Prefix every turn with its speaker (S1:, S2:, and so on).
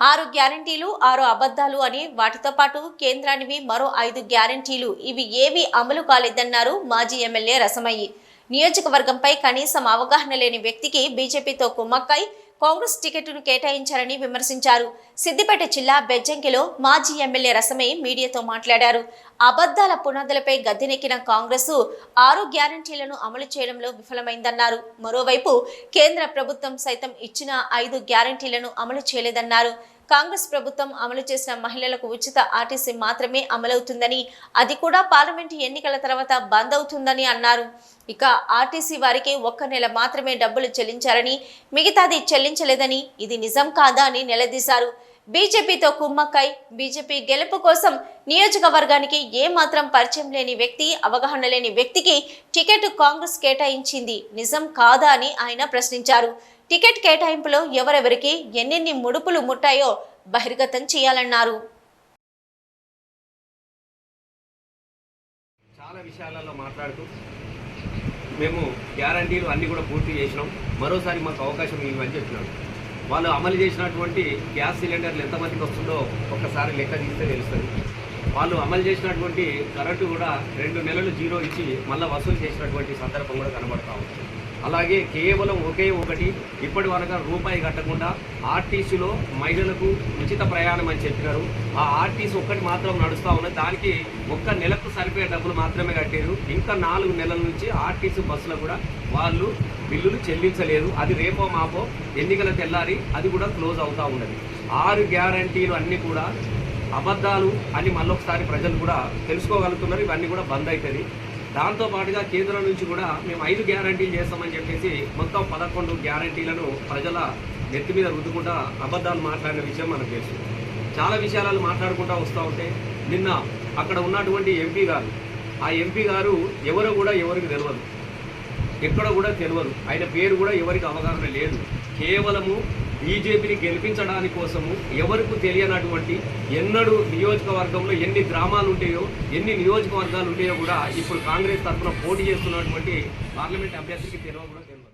S1: ఆరు గ్యారంటీలు ఆరు అబద్ధాలు అని వాటితో పాటు కేంద్రానివి మరో ఐదు గ్యారంటీలు. ఇవి ఏవి అమలు కాలేదన్నారు మాజీ ఎమ్మెల్యే రసమయ్యి. నియోజకవర్గంపై కనీసం అవగాహన లేని వ్యక్తికి బీజేపీతో కుమ్మక్కై కాంగ్రెస్ టికెట్ను కేటాయించారని విమర్శించారు. సిద్దిపేట జిల్లా బెజ్జంకిలో మాజీ ఎమ్మెల్యే రసమయ్య మీడియాతో మాట్లాడారు. అబద్ధాల పునాదులపై గద్దెనెక్కిన కాంగ్రెస్ ఆరు గ్యారంటీలను అమలు చేయడంలో విఫలమైందన్నారు. మరోవైపు కేంద్ర ప్రభుత్వం సైతం ఇచ్చిన ఐదు గ్యారంటీలను అమలు చేయలేదన్నారు. కాంగ్రెస్ ప్రభుత్వం అమలు చేసిన మహిళలకు ఉచిత ఆర్టీసీ మాత్రమే అమలవుతుందని అది కూడా పార్లమెంటు ఎన్నికల తర్వాత బంద్ అవుతుందని అన్నారు. ఇక ఆర్టీసీ వారికి ఒక్క నెల మాత్రమే డబ్బులు చెల్లించారని మిగతాది చెల్లించలేదని ఇది నిజం కాదా అని నిలదీశారు. బీజేపీతో కుమ్మక్కై బీజేపీ గెలుపు కోసం నియోజకవర్గానికి ఏ మాత్రం పరిచయం లేని వ్యక్తి అవగాహన లేని వ్యక్తికి టికెట్ కాంగ్రెస్ కేటాయించింది. నిజం కాదా అని ఆయన ప్రశ్నించారు. టికెట్ కేటాయింపులో ఎవరెవరికి ఎన్నెన్ని ముడుపులు ముట్టాయో బహిర్గతం చేయాలన్నారు.
S2: చాలా విషయాలలో మాట్లాడుతూ మేము గ్యారంటీలు అన్నీ కూడా పూర్తి చేసినాం. మరోసారి మాకు అవకాశం ఇవ్వని చెప్తున్నాడు వాళ్ళు అమలు చేసినటువంటి గ్యాస్ సిలిండర్లు ఎంతమందికి వస్తుందో ఒక్కసారి లెక్క తీస్తే తెలుస్తుంది. వాళ్ళు అమలు చేసినటువంటి కరెంటు కూడా రెండు నెలలు జీరో ఇచ్చి మళ్ళీ వసూలు చేసినటువంటి సందర్భం కూడా కనబడతా ఉంది. అలాగే కేవలం ఒకే ఒకటి ఇప్పటి వరకు రూపాయి కట్టకుండా ఆర్టీసీలో మహిళలకు ఉచిత ప్రయాణం అని చెప్పినారు. ఆ ఆర్టీసీ ఒక్కటి మాత్రం నడుస్తూ ఉన్నది. దానికి ఒక్క నెలకు సరిపోయే డబ్బులు మాత్రమే కట్టారు ఇంకా నాలుగు నెలల నుంచి ఆర్టీసీ బస్సులో కూడా వాళ్ళు బిల్లులు చెల్లించలేదు అది రేపో మాపో ఎన్నికల తెల్లారి అది కూడా క్లోజ్ అవుతూ ఉన్నది. ఆరు గ్యారంటీలు అన్నీ కూడా అబద్ధాలు అని మళ్ళొకసారి ప్రజలు కూడా తెలుసుకోగలుగుతున్నారు ఇవన్నీ కూడా బంద్ అవుతుంది దాంతో పాటుగా కేంద్రం నుంచి కూడా మేము ఐదు గ్యారంటీలు చేస్తామని చెప్పేసి మొత్తం పదకొండు గ్యారంటీలను ప్రజల నెత్తి మీద రుద్దుకుంటా అబద్ధాలు మాట్లాడిన విషయం మనకు తెలుసు. చాలా విషయాలు మాట్లాడుకుంటూ వస్తూ ఉంటే నిన్న అక్కడ ఉన్నటువంటి ఎంపీ గారు ఆ ఎంపీ గారు ఎవరు కూడా ఎవరికి తెలియదు ఎక్కడ కూడా తెలియదు ఆయన పేరు కూడా ఎవరికి అవగాహన లేదు. కేవలము బీజేపీని గెలిపించడానికి కోసము ఎవరికి తెలియనటువంటి ఎన్నడూ నియోజకవర్గంలో ఎన్ని గ్రామాలు ఉంటాయో ఎన్ని నియోజకవర్గాలు ఉంటాయో కూడా ఇప్పుడు కాంగ్రెస్ తరఫున పోటీ చేస్తున్నటువంటి పార్లమెంట్ అభ్యర్థికి తెలియదు కూడా తెలియదు